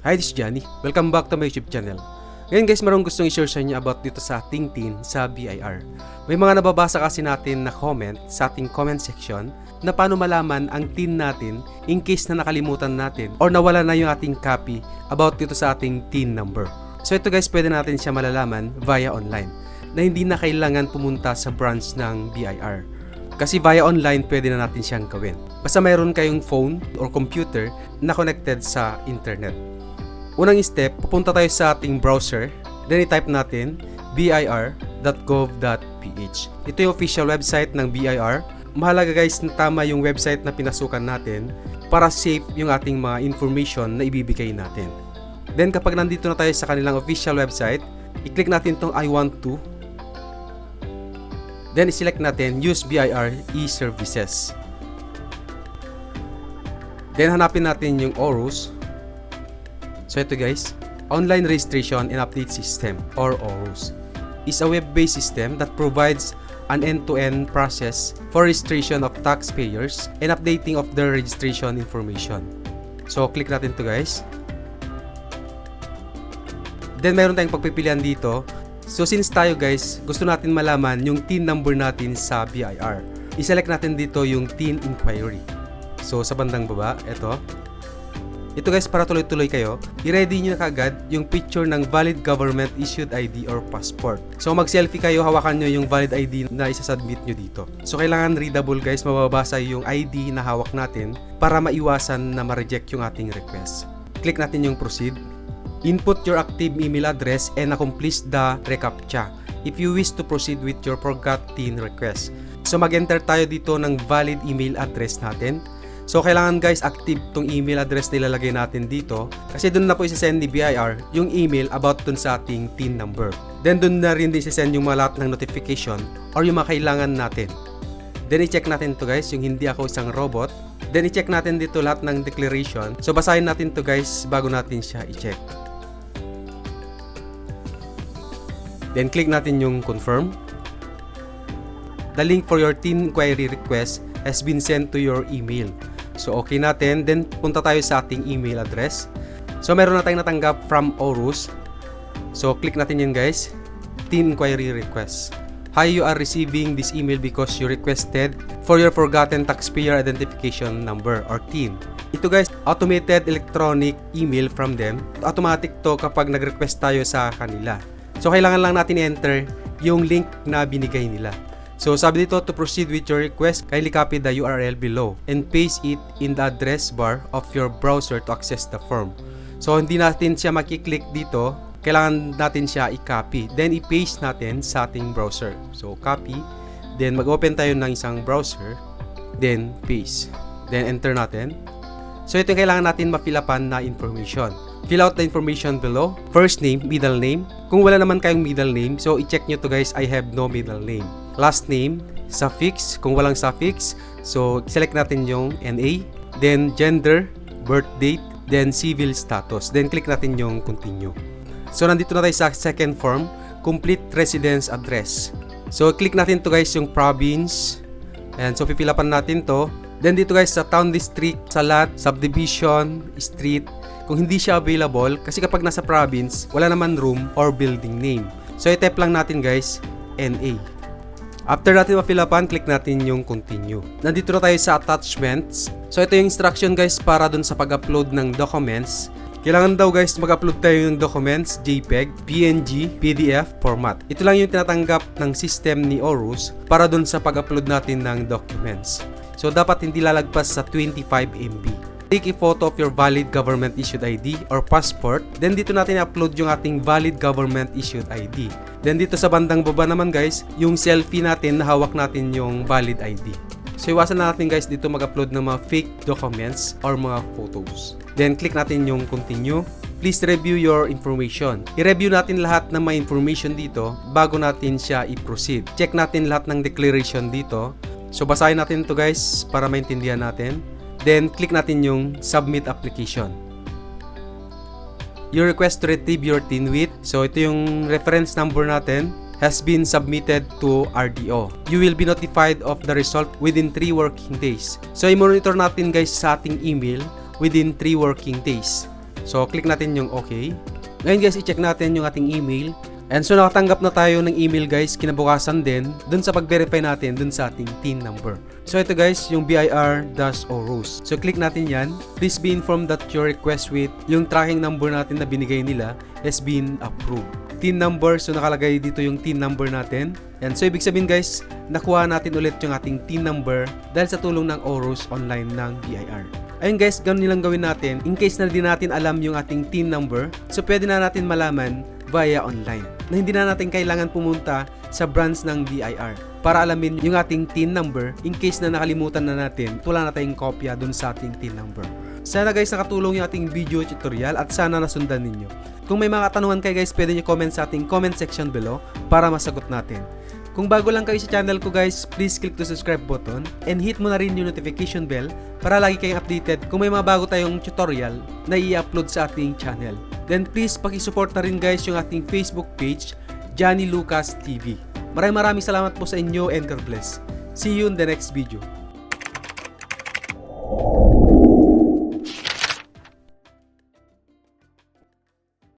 Hi, this is Johnny. Welcome back to my YouTube channel. Ngayon guys, marong gustong i-share sa inyo about dito sa ating tin sa BIR. May mga nababasa kasi natin na comment sa ating comment section na paano malaman ang tin natin in case na nakalimutan natin or nawala na yung ating copy about dito sa ating tin number. So ito guys, pwede natin siya malalaman via online na hindi na kailangan pumunta sa branch ng BIR. Kasi via online, pwede na natin siyang gawin. Basta mayroon kayong phone or computer na connected sa internet. Unang step, pupunta tayo sa ating browser. Then i-type natin bir.gov.ph. Ito yung official website ng BIR. Mahalaga guys na tama yung website na pinasukan natin para safe yung ating mga information na ibibigay natin. Then kapag nandito na tayo sa kanilang official website, i-click natin tong I want to. Then i-select natin use BIR e-services. Then hanapin natin yung ORUS. So ito guys, Online Registration and Update System or ORUS is a web-based system that provides an end-to-end process for registration of taxpayers and updating of their registration information. So click natin to guys. Then meron tayong pagpipilian dito. So since tayo guys, gusto natin malaman yung TIN number natin sa BIR. I-select natin dito yung TIN inquiry. So sa bandang baba, ito. Ito guys, para tuloy-tuloy kayo, i-ready nyo na kagad yung picture ng valid government issued ID or passport. So mag-selfie kayo, hawakan nyo yung valid ID na isasubmit nyo dito. So kailangan readable guys, mababasa yung ID na hawak natin para maiwasan na ma-reject yung ating request. Click natin yung proceed. Input your active email address and accomplish the reCAPTCHA if you wish to proceed with your forgot TIN request. So mag-enter tayo dito ng valid email address natin. So kailangan guys active tong email address na ilalagay natin dito kasi doon na po isasend ni BIR yung email about dun sa ating TIN number. Then doon na rin din isasend yung mga lahat ng notification or yung mga kailangan natin. Then i-check natin to guys yung hindi ako isang robot. Then i-check natin dito lahat ng declaration. So basahin natin to guys bago natin siya i-check. Then click natin yung confirm. The link for your TIN inquiry request has been sent to your email. So okay natin, then punta tayo sa ating email address. So meron na tayong natanggap from Orus. So click natin yun guys. TIN inquiry request. Hi, you are receiving this email because you requested for your forgotten taxpayer identification number or TIN. Ito guys, automated electronic email from them. Automatic to kapag nag-request tayo sa kanila. So kailangan lang natin enter yung link na binigay nila. So sabi dito to proceed with your request, kindly copy the URL below and paste it in the address bar of your browser to access the form. So hindi natin siya makiklik dito, kailangan natin siya i-copy. Then i-paste natin sa ating browser. So copy, then mag-open tayo ng isang browser, then paste. Then enter natin. So ito yung kailangan natin mafilapan na information. Fill out the information below. First name, middle name. Kung wala naman kayong middle name, so i-check nyo to guys, I have no middle name. Last name, suffix. Kung walang suffix, so select natin yung NA. Then gender, birth date, then civil status. Then click natin yung continue. So nandito na tayo sa second form, complete residence address. So click natin to guys yung province. And so pipilapan natin to. Then dito guys sa town district, sa subdivision, street, kung hindi siya available, kasi kapag nasa province, wala naman room or building name. So i-type lang natin guys, NA. After natin mafilapan, click natin yung continue. Nandito na tayo sa attachments. So ito yung instruction guys para dun sa pag-upload ng documents. Kailangan daw guys mag-upload tayo ng documents, JPEG, PNG, PDF format. Ito lang yung tinatanggap ng system ni Orus para dun sa pag-upload natin ng documents. So dapat hindi lalagpas sa 25 MB. Take a photo of your valid government issued ID or passport. Then dito natin upload yung ating valid government issued ID. Then dito sa bandang baba naman guys, yung selfie natin na hawak natin yung valid ID. So iwasan na natin guys dito mag-upload ng mga fake documents or mga photos. Then click natin yung continue. Please review your information. I-review natin lahat ng mga information dito bago natin siya i-proceed. Check natin lahat ng declaration dito. So basahin natin to guys para maintindihan natin. Then click natin yung submit application. Your request to retrieve your TIN with. So ito yung reference number natin has been submitted to RDO. You will be notified of the result within 3 working days. So i-monitor natin guys sa ating email within 3 working days. So, click natin yung okay. Ngayon guys, i-check natin yung ating email. And so, nakatanggap na tayo ng email guys, kinabukasan din, dun sa pag-verify natin dun sa ating TIN number. So, ito guys, yung BIR-OROS. So, click natin yan. Please be informed that your request with yung tracking number natin na binigay nila has been approved. TIN number, so nakalagay dito yung TIN number natin. Yan, so ibig sabihin guys, nakuha natin ulit yung ating TIN number dahil sa tulong ng OROS online ng BIR. Ayun guys, ganun nilang gawin natin. In case na di natin alam yung ating TIN number, so pwede na natin malaman via online. Na hindi na natin kailangan pumunta sa branch ng BIR para alamin yung ating TIN number in case na nakalimutan na natin, wala na tayong kopya dun sa ating TIN number. Sana guys nakatulong yung ating video tutorial at sana nasundan ninyo. Kung may mga katanungan kayo guys, pwede nyo comment sa ating comment section below para masagot natin. Kung bago lang kayo sa channel ko guys, please click the subscribe button and hit mo na rin yung notification bell para lagi kayong updated kung may mga bago tayong tutorial na i-upload sa ating channel. Then please paki-support na rin guys yung ating Facebook page, Johnny Lucas TV. Maraming maraming salamat po sa inyo and God bless. See you in the next video.